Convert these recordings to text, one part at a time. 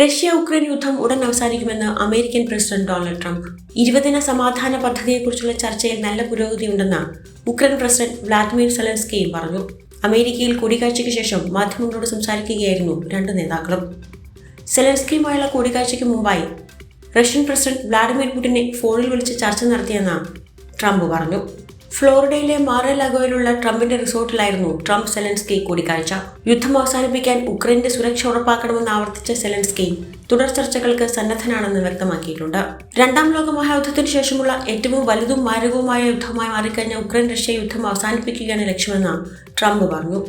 Russia Ukraine യുദ്ധം ഉടൻ അവസാനിക്കുമെന്ന് അമേരിക്കൻ പ്രസിഡന്റ് ഡൊണാൾഡ് ട്രംപ്. ഇരുപതിന സമാധാന പദ്ധതിയെക്കുറിച്ചുള്ള ചർച്ചയിൽ നല്ല പുരോഗതിയുണ്ടെന്ന് ഉക്രൈൻ പ്രസിഡന്റ് വ്ളാദിമിർ സെലൻസ്കി പറഞ്ഞു. അമേരിക്കയിൽ കൂടിക്കാഴ്ചയ്ക്ക് ശേഷം മാധ്യമങ്ങളോട് സംസാരിക്കുകയായിരുന്നു രണ്ട് നേതാക്കളും. സെലൻസ്കിയുമായുള്ള കൂടിക്കാഴ്ചയ്ക്ക് മുമ്പായി റഷ്യൻ പ്രസിഡന്റ് വ്ളാഡിമിർ പുടിനെ ഫോണിൽ വിളിച്ച് ചർച്ച നടത്തിയെന്ന് ട്രംപ് പറഞ്ഞു. ഫ്ലോറിഡയിലെ മാറലാഗോയിലുള്ള ട്രംപിന്റെ റിസോർട്ടിലായിരുന്നു ട്രംപ് സെലൻസ്കി കൂടിക്കാഴ്ച. യുദ്ധം അവസാനിപ്പിക്കാൻ ഉക്രൈന്റെ സുരക്ഷ ഉറപ്പാക്കണമെന്ന് ആവർത്തിച്ച സെലൻസ്കി തുടർ ചർച്ചകൾക്ക് സന്നദ്ധനാണെന്ന് വ്യക്തമാക്കിയിട്ടുണ്ട്. രണ്ടാം ലോക മഹായുദ്ധത്തിന് ശേഷമുള്ള ഏറ്റവും വലുതും മാരകവുമായ യുദ്ധമായി മാറിക്കഴിഞ്ഞ ഉക്രൈൻ റഷ്യ യുദ്ധം അവസാനിപ്പിക്കുകയാണ് ലക്ഷ്യമെന്ന് ട്രംപ് പറഞ്ഞു.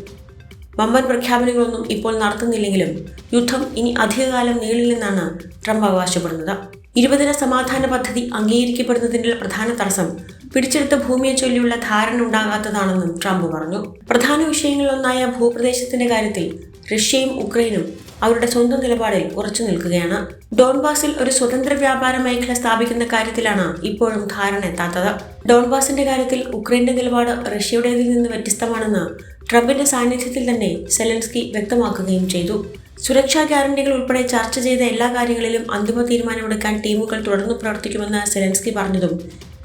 വമ്പൻ പ്രഖ്യാപനങ്ങളൊന്നും ഇപ്പോൾ നടത്തുന്നില്ലെങ്കിലും യുദ്ധം ഇനി അധികകാലം നീളില്ലെന്നാണ് ട്രംപ് അവകാശപ്പെടുന്നത്. ഇരുപതിന സമാധാന പദ്ധതി അംഗീകരിക്കപ്പെടുന്നതിന്റെ പ്രധാന തടസ്സം പിടിച്ചെടുത്ത ഭൂമിയെ ചൊല്ലിയുള്ള ധാരണ ഉണ്ടാകാത്തതാണെന്നും ട്രംപ് പറഞ്ഞു. പ്രധാന വിഷയങ്ങളിലൊന്നായ ഭൂപ്രദേശത്തിന്റെ കാര്യത്തിൽ റഷ്യയും ഉക്രൈനും അവരുടെ സ്വന്തം നിലപാടിൽ ഉറച്ചു നിൽക്കുകയാണ്. ഡോൺബാസിൽ ഒരു സ്വതന്ത്ര വ്യാപാര മേഖല സ്ഥാപിക്കുന്ന കാര്യത്തിലാണ് ഇപ്പോഴും ധാരണ എത്താത്തത്. ഡോൺബാസിന്റെ കാര്യത്തിൽ ഉക്രൈന്റെ നിലപാട് റഷ്യയുടേതിൽ നിന്ന് വ്യത്യസ്തമാണെന്ന് ട്രംപിന്റെ സാന്നിധ്യത്തിൽ തന്നെ സെലൻസ്കി വ്യക്തമാക്കുകയും ചെയ്തു. സുരക്ഷാ ഗ്യാരണ്ടികൾ ഉൾപ്പെടെ ചർച്ച ചെയ്ത എല്ലാ കാര്യങ്ങളിലും അന്തിമ തീരുമാനമെടുക്കാൻ ടീമുകൾ തുടർന്ന് പ്രവർത്തിക്കുമെന്ന് സെലൻസ്കി പറഞ്ഞതും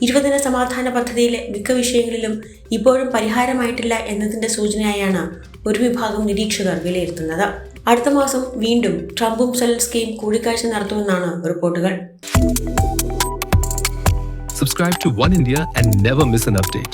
ഇരുപതിന സമാധാന പദ്ധതിയിലെ മിക്ക വിഷയങ്ങളിലും ഇപ്പോഴും പരിഹാരമായിട്ടില്ല എന്നതിന്റെ സൂചനയായാണ് ഒരു വിഭാഗം നിരീക്ഷകർ വിലയിരുത്തുന്നത് അടുത്ത മാസം വീണ്ടും ട്രംപും സെലൻസ്കിയും കൂടിക്കാഴ്ച നടത്തുമെന്നാണ് റിപ്പോർട്ടുകൾ Subscribe to One India and never miss an update.